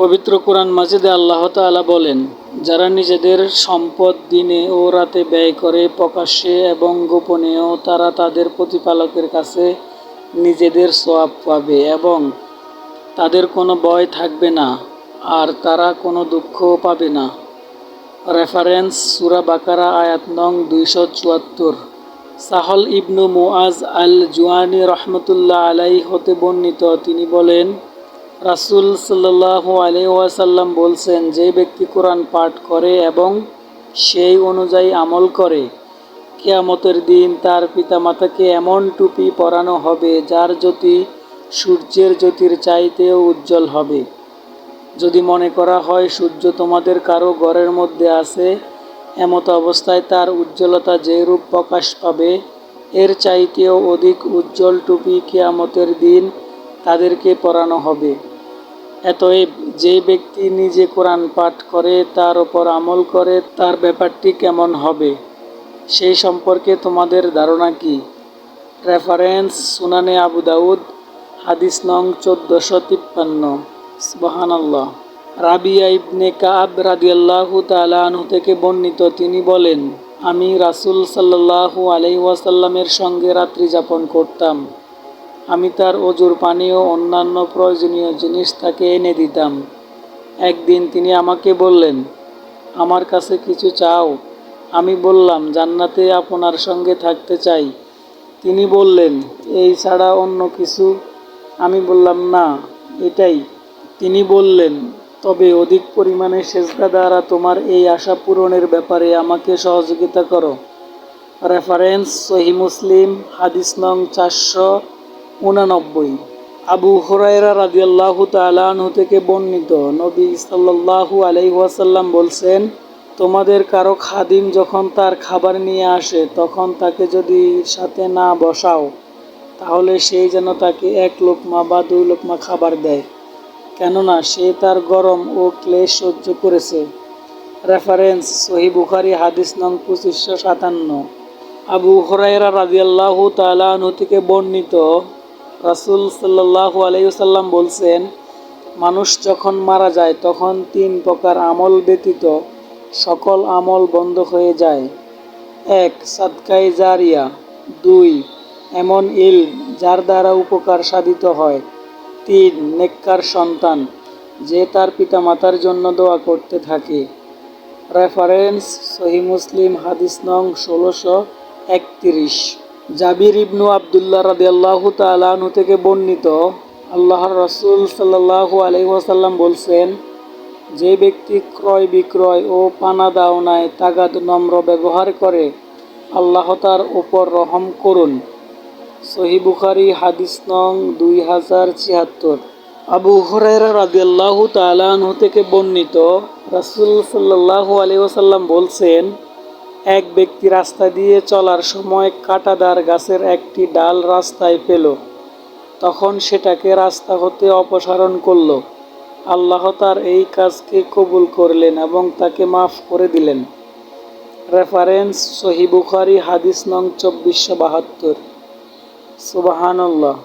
পবিত্র কোরআন মাজিদে আল্লাহ তাআলা বলেন, যারা নিজেদের সম্পদ দিনে ও রাতে ব্যয় করে প্রকাশ্যে এবং গোপনেও, তারা তাদের প্রতিপালকের কাছে নিজেদের সোয়াব পাবে এবং তাদের কোনো ভয় থাকবে না, আর তারা কোনো দুঃখও পাবে না। রেফারেন্স সুরা বাকারা আয়াত নং দুইশো চুয়াত্তর। সাহল ইবনু মুআজ আল জুয়ানি রহমতুল্লাহ আলাই হতে বর্ণিত, তিনি বলেন রাসূল সাল্লাল্লাহু আলাইহি ওয়াসাল্লাম বলছেন, যে ব্যক্তি কোরআন পাঠ করে এবং সেই অনুযায়ী আমল করে, কেয়ামতের দিন তার পিতামাতাকে এমন টুপি পরানো হবে যার জ্যোতি সূর্যের জ্যোতির চাইতেও উজ্জ্বল হবে। যদি মনে করা হয় সূর্য তোমাদের কারও ঘরের মধ্যে আছে, এমত অবস্থায় তার উজ্জ্বলতা যে রূপ প্রকাশ পাবে, এর চাইতেও অধিক উজ্জ্বল টুপি কেয়ামতের দিন তাদেরকে পড়ানো হবে। এতএব যে ব্যক্তি নিজে কোরআন পাঠ করে, তার ওপর আমল করে, তার ব্যাপারটি কেমন হবে? সেই সম্পর্কে তোমাদের ধারণা কি? রেফারেন্স সুনানে আবু দাউদ হাদিস নং চোদ্দশো তিপ্পান্ন। সুবহানাল্লাহ। রাবিয়া ইবনে কাব রাদিয়াল্লাহু তাআলা আনহু থেকে বর্ণিত, তিনি বলেন, আমি রাসূল সাল্লাল্লাহু আলাইহি ওয়াসাল্লামের সঙ্গে রাত্রি যাপন করতাম। আমি তার অজুর পানি ও অন্যান্য প্রয়োজনীয় জিনিস তাকে এনে দিতাম। একদিন তিনি আমাকে বললেন, আমার কাছে কিছু চাও। আমি বললাম, জান্নাতে আপনার সঙ্গে থাকতে চাই। তিনি বললেন, এই ছাড়া অন্য কিছু? আমি বললাম, না, এটাই। তিনি বললেন, তবে অধিক পরিমাণে সেজদা দ্বারা তোমার এই আশা পূরণের ব্যাপারে আমাকে সহযোগিতা করো। রেফারেন্স সহি মুসলিম, হাদিস নং চারশো উনানব্বই। আবু হুরায়রা রাদিয়াল্লাহু তাআলা আনহু থেকে বর্ণিত নবী সাল্লাল্লাহু আলাইহি ওয়াসাল্লাম বলছেন, তোমাদের কারও খাদিম যখন তার খাবার নিয়ে আসে, তখন তাকে যদি সাথে না বসাও, তাহলে সেই যেন তাকে এক লোকমা বা দুই লোকমা খাবার দেয়। কেননা সে তার গরম ও ক্লেশ সহ্য করেছে। রেফারেন্স, সহি বুখারি, হাদিস নং পঁচিশশো সাতান্ন। আবু হরাইরা রাজিয়াল্লাহু তাআলা আনহু থেকে বর্ণিত রাসূল সাল্লাল্লাহু আলাইহি সাল্লাম বলছেন, মানুষ যখন মারা যায়, তখন তিন প্রকার আমল ব্যতীত সকল আমল বন্ধ হয়ে যায়। এক সাদকাই জারিয়া। দুই, এমন ইল যার দ্বারা উপকার সাধিত হয়। তিন, নেককার সন্তান যে তার পিতামাতার জন্য দোয়া করতে থাকে। রেফারেন্স সহি মুসলিম, হাদিস নং ষোলোশো একত্রিশ। জাবির ইবনু আবদুল্লাহ রাদিয়াল্লাহু তালাহু থেকে বর্ণিত আল্লাহর রসুল সাল্লাহু আলহি ওয়াসাল্লাম বলছেন, যে ব্যক্তি ক্রয় বিক্রয় ও পানা দাওনায় তাগাদ নম্র ব্যবহার করে, আল্লাহ তার ওপর রহম করুন। সহি বুখারি, হাদিস নং দুই হাজার ছিয়াত্তর। আবু হরাইরা রাদিয়াল্লাহু তালাহু থেকে বর্ণিত রাসুল সাল্লাহু আলি ওসাল্লাম বলছেন এক ব্যক্তি রাস্তা দিয়ে চলার সময় কাটাদার গাছের একটি ডাল রাস্তায় পেল। তখন সেটাকে রাস্তা হতে অপসারণ করল। আল্লাহ তার এই কাজকে কবুল করলেন এবং তাকে মাফ করে দিলেন। রেফারেন্স সহি বুখারি, হাদিস নং চব্বিশশো বাহাত্তর। সুবাহান্লাহ